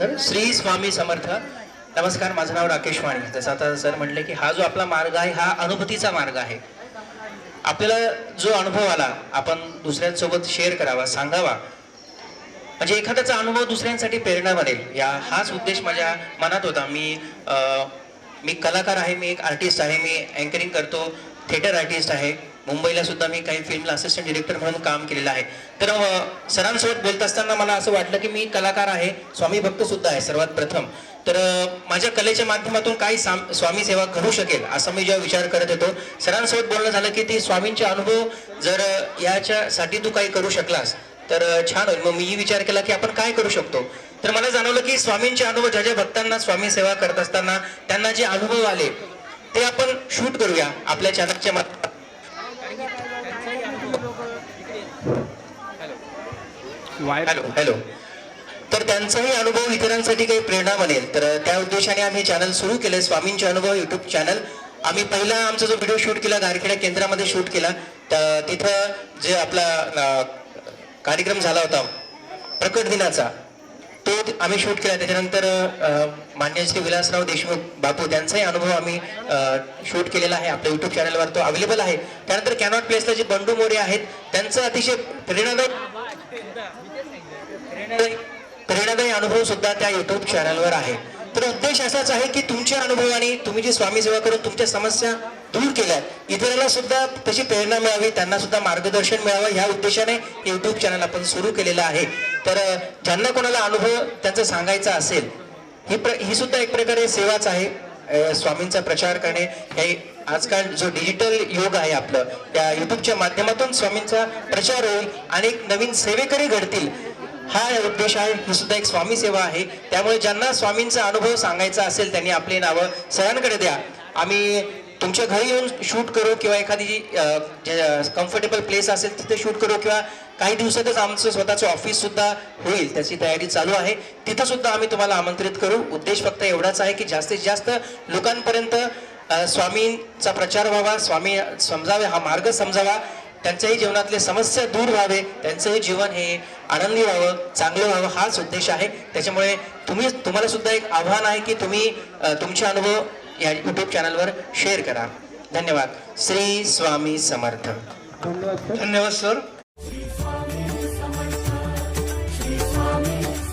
तर श्री स्वामी समर्थ. नमस्कार माझं नाव राकेश वाणी. जसं आता सर म्हटले की हा जो आपला मार्ग आहे हा अनुभूतीचा मार्ग आहे. आपल्याला जो अनुभव आला आपण दुसऱ्यांसोबत शेअर करावा सांगावा. म्हणजे एखाद्याचा अनुभव दुसऱ्यांसाठी प्रेरणा बनेल. या हाच उद्देश माझ्या मनात होता. मी आ, मी कलाकार आहे मी एक आर्टिस्ट आहे मी अँकरिंग करतो थिएटर आर्टिस्ट आहे. मुंबईला सुद्धा मी काही फिल्मला असिस्टंट डिरेक्टर म्हणून काम केलेलं आहे. तर सरांसोबत बोलत असताना मला असं वाटलं की मी कलाकार आहे स्वामी भक्त सुद्धा आहे सर्वात प्रथम. तर माझ्या कलेच्या माध्यमातून काही साम- स्वामी सेवा करू शकेल असा मी जेव्हा विचार करत होतो सरांसोबत बोलणं झालं की ते स्वामींचे अनुभव जर याच्यासाठी तू काही करू शकलास तर छान होईल. मग मीही विचार केला की आपण काय करू शकतो? तर मला जाणवलं की स्वामींचे अनुभव ज्या ज्या भक्तांना स्वामी सेवा करत असताना त्यांना जे अनुभव आले ते आपण शूट करूया आपल्या चॅनलच्या माध्यमात हॅलो हॅलो. तर त्यांचाही अनुभव इतरांसाठी काही प्रेरणा बनेल. तर त्या उद्देशाने आम्ही चॅनल सुरू केले स्वामींचे अनुभव युट्यूब चॅनल आम्ही पहिला आमचा जो व्हिडिओ शूट केला गारखेडा केंद्रामध्ये शूट केला तर तिथं जे आपला कार्यक्रम झाला होता प्रकट दिनाचा तो आम्ही शूट केला. त्याच्यानंतर अ, मान्य श्री विलासराव देशमुख बापू त्यांचाही अनुभव आम्ही शूट केलेला आहे. आपल्या युट्यूब चॅनलवर तो अवेलेबल आहे. त्यानंतर कॅनॉट प्लेसला जे बंडू मोरे आहेत त्यांचं अतिशय प्रेरणादायक प्रेरणादायी अनुभव सुद्धा त्या युट्यूब चॅनलवर आहे. तर उद्देश असाच आहे की तुमच्या अनुभवाने तुम्ही जी स्वामी सेवा करून तुमच्या समस्या दूर केल्या इतरांना सुद्धा तशी प्रेरणा मिळावी त्यांना सुद्धा मार्गदर्शन मिळावं ह्या उद्देशाने युट्यूब चॅनल आपण सुरू केलेलं आहे. तर ज्यांना कोणाला अनुभव त्यांचा सांगायचा असेल ही प्र ही सुद्धा एक प्रकारे सेवाच आहे. स्वामींचा प्रचार करणे हे आजकाल जो डिजिटल युग आहे आपलं त्या युट्यूबच्या माध्यमातून स्वामींचा प्रचार होईल आणि एक नवीन सेवेकरी घडतील हा उद्देश आहे. ही सुद्धा एक स्वामी सेवा आहे. त्यामुळे ज्यांना स्वामींचा अनुभव सांगायचा असेल त्यांनी आपली नावं सरांकडे द्या. आम्ही तुमच्या घरी येऊन शूट करू किंवा एखादी जी कम्फर्टेबल प्लेस असेल तिथे शूट करू किंवा काही दिवसातच आमचं स्वतःचं ऑफिस सुद्धा होईल त्याची तयारी चालू आहे. तिथं सुद्धा आम्ही तुम्हाला आमंत्रित करू. उद्देश फक्त एवढाच आहे की जास्तीत जास्त लोकांपर्यंत स्वामींचा प्रचार व्हावा स्वामी समजावे हा मार्ग समजावा. त्यांच्याही जीवनातले समस्या दूर व्हावे त्यांचंही जीवन हे आनंदी व्हावं चांगलं व्हावं हाच उद्देश आहे. त्याच्यामुळे तुम्ही तुम्हाला सुद्धा एक आव्हान आहे की तुम्ही तुमचे अनुभव या युट्यूब चॅनलवर शेअर करा. धन्यवाद. श्री स्वामी समर्थ. धन्यवाद सर